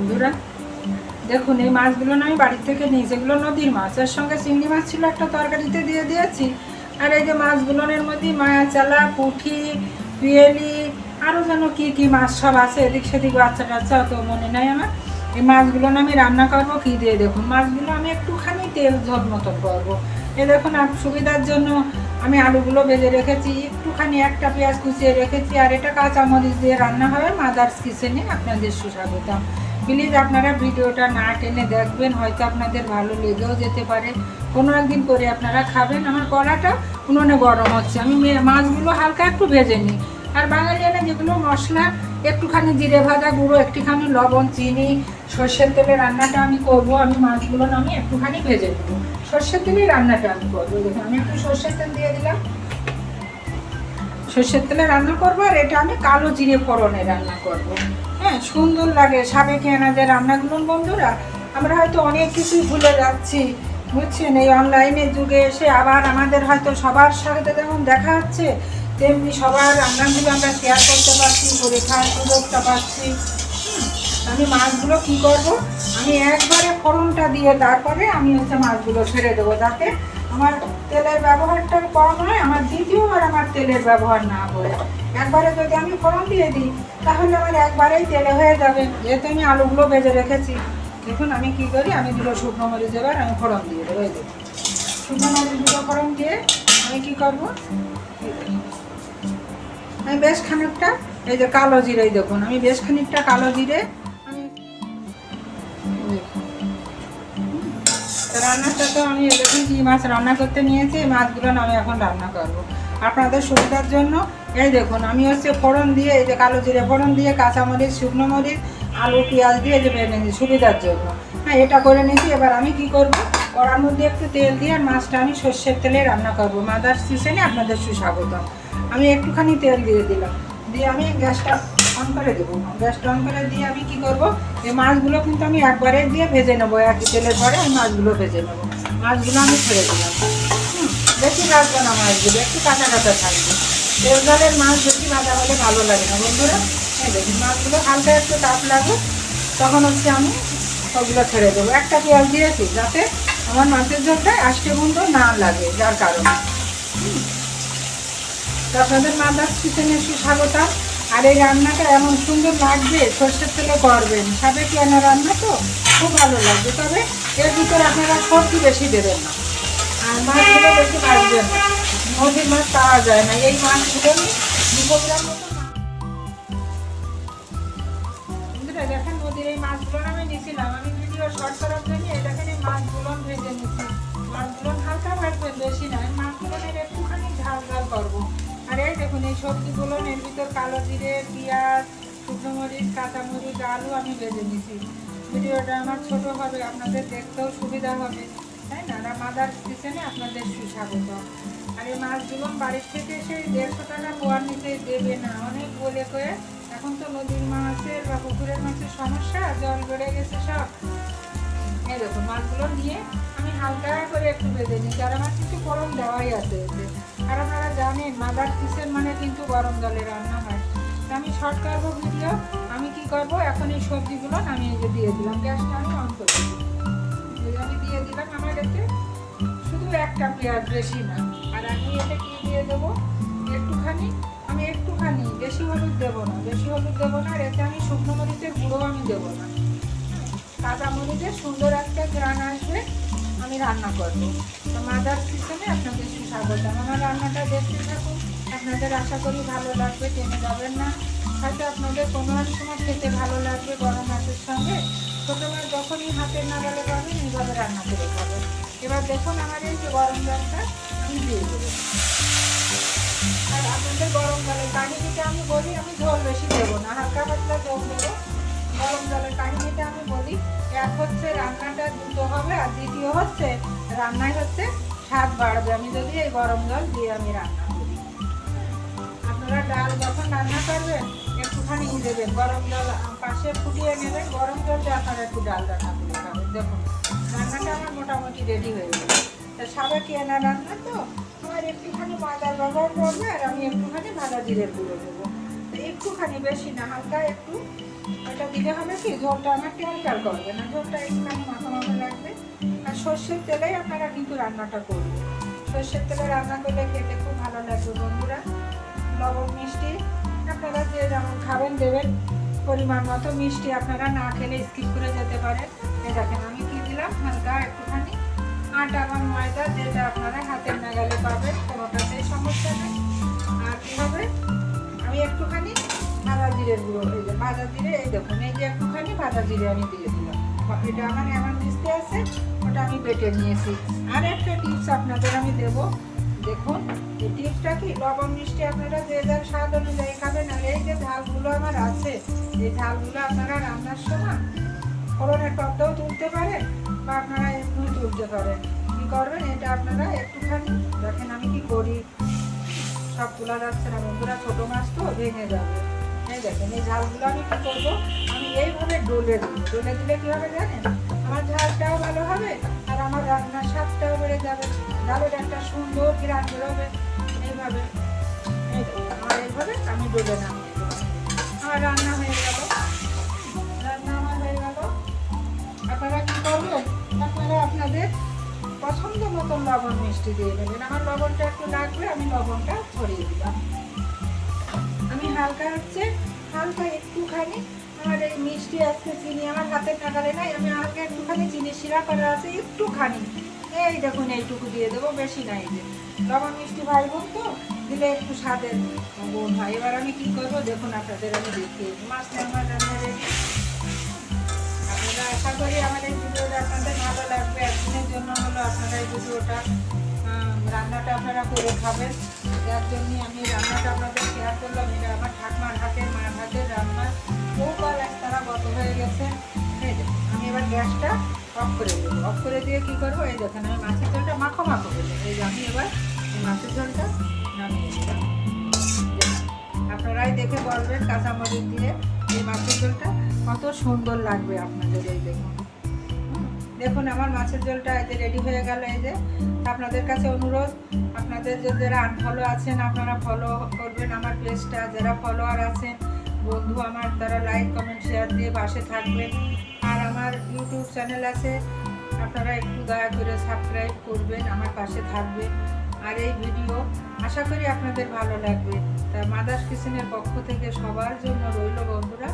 বন্ধুরা, দেখুন, এই মাছগুলো আমি বাড়ির থেকে নিই। যেগুলো নদীর মাছ, এর সঙ্গে চিংড়ি মাছ ছিল একটা তরকারিতে দিয়ে দিয়েছি। আর এই যে মাছগুলোর মধ্যে মায়া চালা, পুঁঠি, পিয়েলি আরও যেন কি কি মাছ সব আছে, এদিক সেদিক বাচ্চা টাচ্চা তো মনে নাই আমার। এই মাছগুলো আমি রান্না করব কি দিয়ে? দেখুন, মাছগুলো আমি একটুখানি তেল ঝোল মতন করব। এ দেখুন সুবিধার জন্য আমি আলুগুলো ভেজে রেখেছি, একটুখানি একটা পেঁয়াজ কুচিয়ে রেখেছি, আর এটা কাঁচামরিচ দিয়ে রান্না হবে মাদার্স কিচেনে। আপনাদের সুস্বাগতম। প্লিজ আপনারা ভিডিওটা না টেনে দেখবেন, হয়তো আপনাদের ভালো লেগেও যেতে পারে। কোনো একদিন করে আপনারা খাবেন। আমার কড়াটা উনুনে গরম হচ্ছে। আমি মাছগুলো হালকা একটু ভেজে নিই। আর বাঙালিয়ানা যেগুলো মশলা, একটুখানি জিরে ভাজা গুঁড়ো, একটুখানি লবণ, চিনি, সর্ষের তেলে রান্নাটা আমি করব। আমি মাছগুলো না আমি একটুখানি ভেজে নেব। সর্ষের তেলে রান্নাটা আমি করব। দেখুন, আমি একটু সর্ষের তেল দিয়ে দিলাম। সর্ষের তেলে রান্না করব আর এটা আমি কালো জিরে ফোড়নে রান্না করব। হ্যাঁ সুন্দর লাগে সাবেক যে রান্নাগুলো বন্ধুরা, আমরা হয়তো অনেক কিছুই ভুলে যাচ্ছি, বুঝছেন? এই অনলাইনের যুগে এসে আবার আমাদের হয়তো সবার সাথে যেমন দেখা হচ্ছে, তেমনি সবার রান্নাগুলো আমরা শেয়ার করতে পারছি করে খাওয়ার সুযোগটা পাচ্ছি। আমি মাছগুলো কি করব? আমি একবারে ফোড়নটা দিয়ে তারপরে আমি হচ্ছে মাছগুলো ছেড়ে দেবো, যাতে আমার তেলের ব্যবহারটা কম হয় আমার দ্বিতীয়বার আমার তেলের ব্যবহার না করে একবারে যদি আমি ফোড়ন দিয়ে দিই, তাহলে আমার একবারেই তেলে হয়ে যাবে। যেহেতু আমি আলুগুলো ভেজে রেখেছি। দেখুন আমি কি করি, আমি দুটো শুকনো মরিচ এবার আমি ফোড়ন দিয়ে দেবো, এই দেখুন। শুকনো মরিচ, দুটো ফোড়ন দিয়ে আমি কি করব? আমি বেশ খানিকটা, এই যে কালো জিরে, এই দেখুন। আমি বেশ খানিকটা কালো জিরে রান্নাটা তো আমি দেখুন কি মাছ রান্না করতে নিয়েছি, এই মাছগুলো আমি এখন রান্না করব। আপনাদের সুবিধার জন্য, এই দেখুন, আমি হচ্ছে ফোড়ন দিয়ে, এই যে কালো জিরে ফোড়ন দিয়ে, কাঁচামরিচ, শুকনো মরিচ, আলু, পেঁয়াজ দিয়ে যে বেড়ে নিয়েছি, সুবিধার জন্য। হ্যাঁ এটা করে নিয়েছি, এবার আমি কি করব? কড়ার মধ্যে একটু তেল দিয়ে আর মাছটা আমি সর্ষের তেলে রান্না করব। মাদার্স কিচেনে আপনাদের সুস্বাগতম। আমি একটুখানি তেল দিয়ে দিলাম। দিয়ে আমি গ্যাসটা অন করে দেবো। গ্যাসটা অন করে দিয়ে আমি কি করব? এই মাছগুলো কিন্তু আমি একবারে দিয়ে ভেজে নেব। একই তেলের পরে আমি মাছগুলো ভেজে নেব। মাছগুলো আমি ছেড়ে দিলাম। বেশি ভাজবো না মাছগুলো, একটু কাঁচা কাঁচা থাকবে। তেল মাছ বেশি ভাজা হলে ভালো লাগে না। বন্ধুরা, এই দেখুন, মাছগুলো হালকা একটু তাপ লাগুক তখন হচ্ছে আমি ওগুলো ছেড়ে দেবো। একটা পেঁয়াজ দিয়েছি যাতে আমার মাছের ঝোলটা আষ্টে বন্ধ না লাগে যার কারণে। আপনাদের মাদার্স কিচেনে সুস্বাগতম। আর এই রান্নাটা এমন সুন্দর লাগবে, সর্ষের তেলে করবেন সাবেক রান্না রান্না তো, খুব ভালো লাগবে। তবে এর ভিতরে আপনারা সবজি বেশি দেবেন না। আর মাছগুলো বেশি ভাজবেন না। নদীর মাছ পাওয়া যায় না। এই মাছগুলো দুশো গ্রাম মতো দেখেন নদীর এই মাছগুলো আমি নিয়েছিলাম। আমি ভিডিও শর্ট করার জন্য দেখেন এই মাছগুলো ভেজে নিচ্ছি মাছগুলো হালকা ভাজবেন, বেশি না। মাছগুলো একটুখানি ঝাল ঝাল করব। আর দেখুন, এই সবজিগুলো, এর ভিতর কালো জিরে, পেঁয়াজ, শুকনো মরিচ কাঁচামরিচ আলু আমি ভেজে নিয়েছি। ভিডিওটা আমার ছোট হবে, আপনাদের দেখতেও সুবিধা হবে, তাই না? আর মাদার কিচেনে আপনাদের সুস্বাগত। আর এই মাছগুলো বাড়ির থেকে এসে দেড়শো টাকা পোয়ার নিতে দেবে না। অনেক বলে করে এখন তো নদীর মাছের বা পুকুরের মাছের সমস্যা, জল বেড়ে গেছে সব। এই দেখুন, মাছগুলো নিয়ে আমি হালকা করে একটু বেঁধে নিই আর আমার কিছু গরম দেওয়াই আছে। আর আপনারা জানেন মাদার কিচেন মানে কিন্তু গরম জলে রান্না হয়। আমি শর্ট করব ভিডিও আমি কি করব? এখন এই সবজিগুলো আমি এই যে দিয়ে দিলাম, গ্যাসটা আমি অন করে আমি দিয়ে দিলাম আমার এতে শুধু একটা পেঁয়াজ বেশি না, আর আমি এতে কি দিয়ে দেবো? একটুখানি, আমি একটুখানি, বেশি হলুদ দেবো না, বেশি হলুদ দেবো না, আর এতে আমি শুকনো মরিচের গুঁড়ো আমি দেবো না। কাঁচা মরিচের সুন্দর একটা গ্রান আসবে আমি রান্না করব। তো মাদার কিচেনে আপনাদের সুস্বাগত। আমার রান্নাটা দেখতে থাকুন। আপনাদের আশা করি ভালো লাগবে, টেনে যাবেন না। হয়তো আপনাদের কোনো এক সময় খেতে ভালো লাগবে গরম মাছের সঙ্গে। মাছ যখনই হাতের নাগালে পাবেন এইভাবে রান্না করে খাবেন। এবার দেখুন আমার এই যে গরম জলটা দিয়ে আর আপনাদের গরম জলের কাহিনিটা আমি বলি, আমি ঝোল বেশি দেবো না, হালকা পাতলা জল দেবো। গরম জলের কাহিনিটা আমি বলি। এক হচ্ছে রান্নাটা দ্রুত হবে আর দ্বিতীয় হচ্ছে রান্নায় হচ্ছে স্বাদ বাড়বে। আমি যদি এই গরম জল দিয়ে আমি রান্না করি। আপনারা ডাল যখন রান্না করবেন, একটুখানি দেবেন। গরম জল পাশে ফুটিয়ে নেবেন। গরম জল দিয়ে আপনারা একটু ডাল রান্না করে খাবেন। দেখুন, রান্নাটা আমার মোটামুটি রেডি হয়ে গেছে। তা সাবেক কেনা রান্না তো? আমার একটুখানি ময়দার ব্যবহার করবে আর আমি একটুখানি ভাজা জিরের গুঁড়ো দেবো। তো একটুখানি বেশি না, হালকা একটু ওটা দিলে হবে কি, ঝোলটা আমার টেলটাল করবে না। ঝোলটা একটুখানি মাখা মাখা লাগবে। আর সর্ষের তেলেই আপনারা কিন্তু রান্নাটা করবেন। সর্ষের তেলে রান্না করলে খেতে খুব ভালো লাগবে বন্ধুরা। লবণ, মিষ্টি, আপনারা যে যেমন খাবেন, দেবেন, পরিমাণ মতো মিষ্টি আপনারা না খেলে স্কিপ করে যেতে পারেন। এই দেখেন, আমি কি দিলাম? হালকা একটুখানি আটা বা ময়দা, যেটা আপনারা হাতের নাগালে পাবেন, কোনোটাতেই সমস্যা নেই। আর কি হবে? জিরের গুঁড়ো, এই যে ভাজা জিরে, এই দেখুন, এই যে একটুখানি ভাজা জিরে আমি দিয়ে দিলাম। এটা আমার এমন মিশতে আছে, ওটা আমি বেটে নিয়েছি। আর একটা টিপস আপনাদের আমি দেব। দেখুন, এই টিপসটা কি? লবণ মিষ্টি আপনারা যে যার স্বাদ অনুযায়ী খাবেন, আর এই যে ঝালগুলো আমার আছে, এই ঝালগুলো আপনারা রান্নার সময় ফোড়নের টকটাও তুলতে পারেন, বা আপনারা এমনি তুলতে পারেন। কী করবেন? এটা আপনারা একটুখানি, দেখেন আমি কি করি? সব তোলা যাচ্ছে না বন্ধুরা, ছোটো মাছ তো ভেঙে যাবে। দেখেন, এই ঝালগুলো আমি কী করব? আমি এইভাবে ডলে দিই ডলে দিলে কী হবে জানেন? আমার ঝালটাও ভালো হবে আর আমার রান্নার স্বাদটাও বেড়ে যাবে। ঝালের একটা সুন্দর গ্রাম বেরোবে। এইভাবে, এই আমার এইভাবে আমি ডলে নামিয়ে দেবো। আমার রান্না হয়ে গেল। রান্না আমার হয়ে গেল। আপনারা কী করবেন? আপনারা আপনাদের পছন্দ মতন লবণ মিষ্টি দিয়ে দেবেন আমার লবণটা একটু লাগবে, আমি লবণটা ছড়িয়ে দিলাম। আমি হালকা হচ্ছে হালকা একটুখানি আমার এই মিষ্টি আজকে চিনি আমার হাতে থাকালে নাই, আমি হালকা একটুখানি চিনি শিরা করা আছে, একটুখানি। এই দেখুন, এইটুকু দিয়ে দেবো, বেশি নাই যে। লবণ মিষ্টি ভাই বোন তো, দিলে একটু স্বাদের গুণ হয়। এবার আমি কী করব? দেখুন, আপনাদের আমি দিই। মাছটা আমার রান্না রেডি আপনারা আশা করি আমার এই ভিডিওটা আপনাদের ভালো লাগবে। একদিনের জন্য হলো আপনারা এই ভিডিওটা রান্নাটা আপনারা করে খাবেন। যার জন্য আমি রান্নাটা আপনাদের শেয়ার করলাম। এটা গেছে। এই যে, আমি এবার গ্যাসটা অফ করে দেবো। অফ করে দিয়ে কী করব? এই দেখেন আমি মাছের ঝোলটা মাখো মাখো করে এই যে আমি এবার মাছের ঝোলটা নামিয়ে আপনারাই দেখে বলবেন কাঁচামরিচ দিয়ে এই মাছের ঝোলটা কত সুন্দর লাগবে আপনাদের এই দেখুন। দেখুন আমার মাছের ঝোলটা যে রেডি হয়ে গেল এই যে। আপনাদের কাছে অনুরোধ আপনাদের যে যারা আনফলো আছেন আপনারা ফলো করবেন আমার পেজটা যারা ফলোয়ার আছেন বন্ধু আমার, তারা লাইক কমেন্ট শেয়ার দিয়ে পাশে থাকবেন। আর আমার ইউটিউব চ্যানেল আছে, আপনারা একটু দয়া করে সাবস্ক্রাইব করবেন, আমার পাশে থাকবেন। আর এই ভিডিও আশা করি আপনাদের ভালো লাগবে। তা মাদার্স কিচেনের পক্ষ থেকে সবার জন্য রইল বন্ধুরা